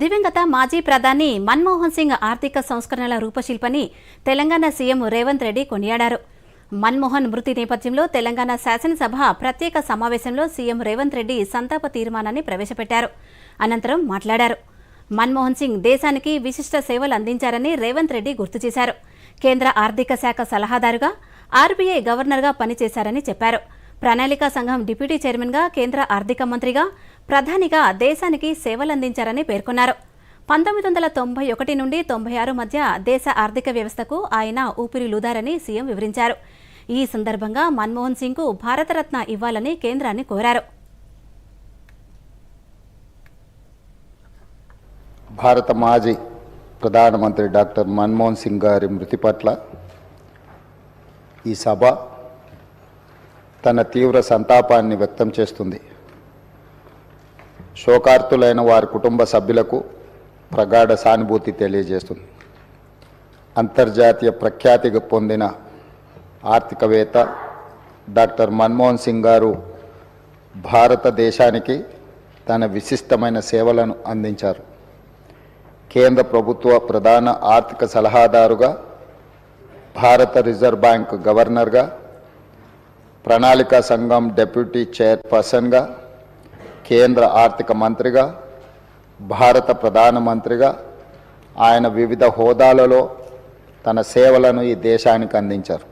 దివంగత మాజీ ప్రధాని మన్మోహన్ సింగ్ ఆర్థిక సంస్కరణల రూపశిల్పని తెలంగాణ సీఎం రేవంత్ రెడ్డి కొనియాడారు. మన్మోహన్ మృతి నేపథ్యంలో తెలంగాణ శాసనసభ ప్రత్యేక సమావేశంలో సీఎం రేవంత్ రెడ్డి సంతాప తీర్మానాన్ని ప్రవేశపెట్టారు. అనంతరం మాట్లాడారు. మన్మోహన్ సింగ్ దేశానికి విశిష్ట సేవలు అందించారని రేవంత్ రెడ్డి గుర్తు చేశారు. కేంద్ర ఆర్థిక శాఖ సలహాదారుగా ఆర్బీఐ గవర్నర్గా పనిచేశారని చెప్పారు. ప్రణాళికా సంఘం డిప్యూటీ చైర్మన్గా కేంద్ర ఆర్థిక మంత్రిగా ప్రధానిగా దేశానికి సేవలందించారని పేర్కొన్నారు. పంతొమ్మిది వందల తొంభై ఒకటి నుండి తొంభై ఆరు మధ్య దేశ ఆర్థిక వ్యవస్థకు ఆయన ఊపిరిలూదారని సీఎం వివరించారు. ఈ సందర్భంగా మన్మోహన్ సింగ్కు భారతరత్న ఇవ్వాలని కేంద్రాన్ని కోరారు. భారత మాజీ ప్రధానమంత్రి డాక్టర్ మన్మోహన్ సింగ్ గారి మృతి పట్ల ఈ సభ తన తీవ్ర సంతాపాన్ని వ్యక్తం చేస్తుంది. శోకార్తులైన వారి కుటుంబ సభ్యులకు ప్రగాఢ సానుభూతి తెలియజేస్తుంది. అంతర్జాతీయ ప్రఖ్యాతి పొందిన ఆర్థికవేత్త డాక్టర్ మన్మోహన్ సింగ్ గారు భారతదేశానికి తన విశిష్టమైన సేవలను అందించారు. కేంద్ర ప్రభుత్వ ప్రధాన ఆర్థిక సలహాదారుగా భారత రిజర్వ్ బ్యాంక్ గవర్నర్గా ప్రణాళికా సంఘం డెప్యూటీ చైర్పర్సన్గా కేంద్ర ఆర్థిక మంత్రిగా భారత ప్రధానమంత్రిగా ఆయన వివిధ హోదాలలో తన సేవలను ఈ దేశానికి అందించారు.